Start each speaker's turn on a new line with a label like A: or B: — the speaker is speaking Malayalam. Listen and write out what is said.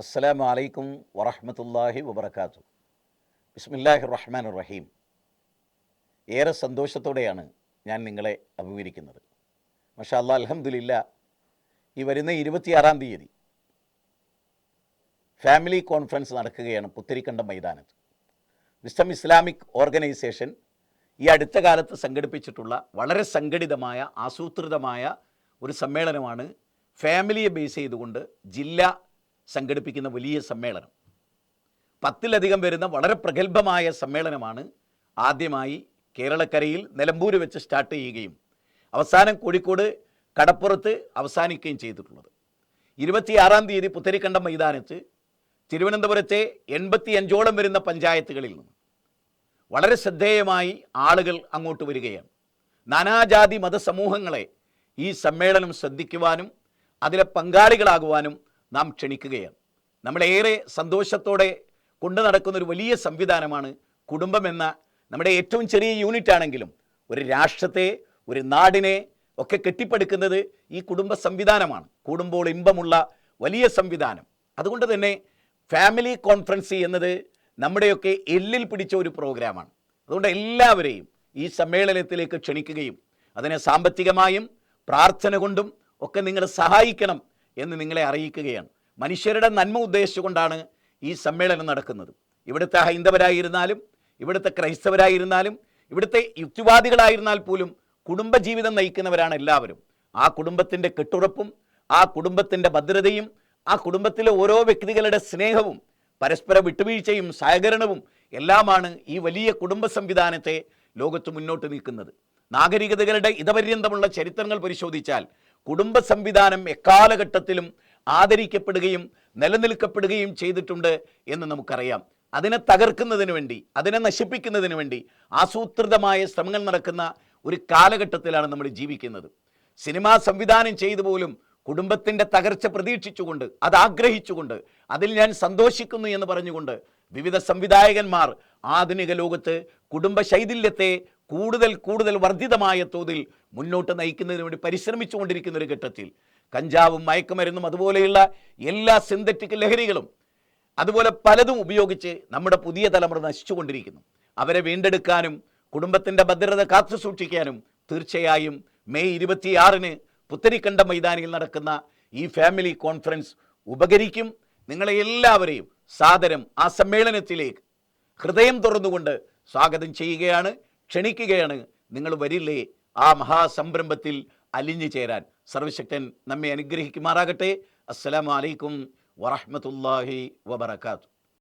A: അസ്സലാമു അലൈക്കും വറഹ്മത്തുള്ളാഹി വബർക്കാത്തു ബിസ്മില്ലാഹി റഹ്മാൻ റഹീം. ഏറെ സന്തോഷത്തോടെയാണ് ഞാൻ നിങ്ങളെ അഭിമുഖീകരിക്കുന്നത്. മഷാ അല്ലാ അലഹമില്ല ഈ വരുന്ന ഇരുപത്തിയാറാം തീയതി ഫാമിലി കോൺഫറൻസ് നടക്കുകയാണ് പുത്തരിക്കണ്ടം മൈതാനത്ത്. വിസ്റ്റം ഇസ്ലാമിക് ഓർഗനൈസേഷൻ ഈ അടുത്ത കാലത്ത് സംഘടിപ്പിച്ചിട്ടുള്ള വളരെ സംഘടിതമായ ആസൂത്രിതമായ ഒരു സമ്മേളനമാണ് ഫാമിലിയെ ബേസ് ചെയ്തുകൊണ്ട് ജില്ല സംഘടിപ്പിക്കുന്ന വലിയ സമ്മേളനം. പത്തിലധികം വരുന്ന വളരെ പ്രഗത്ഭമായ സമ്മേളനമാണ് ആദ്യമായി കേരളക്കരയിൽ നിലമ്പൂർ വെച്ച് സ്റ്റാർട്ട് ചെയ്യുകയും അവസാനം കോഴിക്കോട് കടപ്പുറത്ത് അവസാനിക്കുകയും ചെയ്തിട്ടുള്ളത്. ഇരുപത്തിയാറാം തീയതി പുത്തരിക്കണ്ടം മൈതാനത്ത് തിരുവനന്തപുരത്തെ എൺപത്തി അഞ്ചോളം വരുന്ന പഞ്ചായത്തുകളിൽ നിന്ന് വളരെ ശ്രദ്ധേയമായി ആളുകൾ അങ്ങോട്ട് വരികയാണ്. നാനാജാതി മതസമൂഹങ്ങളെ ഈ സമ്മേളനം ശ്രദ്ധിക്കുവാനും അതിലെ പങ്കാളികളാകുവാനും നാം ക്ഷണിക്കുകയാണ്. നമ്മളേറെ സന്തോഷത്തോടെ കൊണ്ടു നടക്കുന്ന ഒരു വലിയ സംവിധാനമാണ് കുടുംബം എന്ന നമ്മുടെ ഏറ്റവും ചെറിയ യൂണിറ്റ് ആണെങ്കിലും ഒരു രാഷ്ട്രത്തെ ഒരു നാടിനെ ഒക്കെ കെട്ടിപ്പടുക്കുന്നത് ഈ കുടുംബ സംവിധാനമാണ്. കൂടുമ്പോൾ ഇമ്പമുള്ള വലിയ സംവിധാനം. അതുകൊണ്ട് തന്നെ ഫാമിലി കോൺഫറൻസ് എന്നത് നമ്മുടെയൊക്കെ എല്ലിൽ പിടിച്ച ഒരു പ്രോഗ്രാമാണ്. അതുകൊണ്ട് എല്ലാവരെയും ഈ സമ്മേളനത്തിലേക്ക് ക്ഷണിക്കുകയും അതിനെ സാമ്പത്തികമായും പ്രാർത്ഥന കൊണ്ടും ഒക്കെ നിങ്ങൾ സഹായിക്കണം എന്ന് നിങ്ങളെ അറിയിക്കുകയാണ്. മനുഷ്യരുടെ നന്മ ഉദ്ദേശിച്ചുകൊണ്ടാണ് ഈ സമ്മേളനം നടക്കുന്നത്. ഇവിടുത്തെ ഹൈന്ദവരായിരുന്നാലും ഇവിടുത്തെ ക്രൈസ്തവരായിരുന്നാലും ഇവിടുത്തെ യുക്തിവാദികളായിരുന്നാൽ പോലും കുടുംബജീവിതം നയിക്കുന്നവരാണ് എല്ലാവരും. ആ കുടുംബത്തിന്റെ കെട്ടുറപ്പും ആ കുടുംബത്തിന്റെ ഭദ്രതയും ആ കുടുംബത്തിലെ ഓരോ വ്യക്തികളുടെ സ്നേഹവും പരസ്പര വിട്ടുവീഴ്ചയും സഹകരണവും എല്ലാമാണ് ഈ വലിയ കുടുംബ സംവിധാനത്തെ ലോകത്ത് മുന്നോട്ട് നിൽക്കുന്നത് നാഗരികതകളുടെ ഇതപര്യന്തമുള്ള ചരിത്രങ്ങൾ പരിശോധിച്ചാൽ കുടുംബ സംവിധാനം എക്കാലഘട്ടത്തിലും ആദരിക്കപ്പെടുകയും നിലനിൽക്കപ്പെടുകയും ചെയ്തിട്ടുണ്ട് എന്ന് നമുക്കറിയാം. അതിനെ തകർക്കുന്നതിന് വേണ്ടി അതിനെ നശിപ്പിക്കുന്നതിന് വേണ്ടി ആസൂത്രിതമായ ശ്രമങ്ങൾ നടക്കുന്ന ഒരു കാലഘട്ടത്തിലാണ് നമ്മൾ ജീവിക്കുന്നത്. സിനിമ സംവിധാനം ചെയ്തു പോലും കുടുംബത്തിന്റെ തകർച്ച പ്രതീക്ഷിച്ചുകൊണ്ട് അത് ആഗ്രഹിച്ചുകൊണ്ട് അതിൽ ഞാൻ സന്തോഷിക്കുന്നു എന്ന് പറഞ്ഞുകൊണ്ട് വിവിധ സംവിധായകന്മാർ ആധുനിക ലോകത്ത് കുടുംബ ശൈഥില്യത്തെ കൂടുതൽ കൂടുതൽ വർദ്ധിതമായ തോതിൽ മുന്നോട്ട് നയിക്കുന്നതിന് വേണ്ടി പരിശ്രമിച്ചുകൊണ്ടിരിക്കുന്ന ഒരു ഘട്ടത്തിൽ കഞ്ചാവും മയക്കുമരുന്നും അതുപോലെയുള്ള എല്ലാ സിന്തറ്റിക് ലഹരികളും അതുപോലെ പലതും ഉപയോഗിച്ച് നമ്മുടെ പുതിയ തലമുറ നശിച്ചുകൊണ്ടിരിക്കുന്നു. അവരെ വീണ്ടെടുക്കാനും കുടുംബത്തിന്റെ ഭദ്രത കാത്തു സൂക്ഷിക്കാനും തീർച്ചയായും മെയ് ഇരുപത്തിയാറിന് പുത്തരിക്കണ്ട മൈതാനിയിൽ നടക്കുന്ന ഈ ഫാമിലി കോൺഫറൻസ് ഉപകരിക്കും. നിങ്ങളെ എല്ലാവരെയും സാദരം ആ സമ്മേളനത്തിലേക്ക് ഹൃദയം തുറന്നുകൊണ്ട് സ്വാഗതം ചെയ്യുകയാണ്. ക്ഷണിക്കുകയാണ്. നിങ്ങൾ വരില്ലേ? ആ മഹാസംരംഭത്തിൽ അലിഞ്ഞു ചേരാൻ. സർവശക്തൻ നമ്മെ അനുഗ്രഹിക്കുമാറാകട്ടെ. അസ്സലാമലൈക്കും വറഹമത്തല്ലാഹി വബറകാതുഹു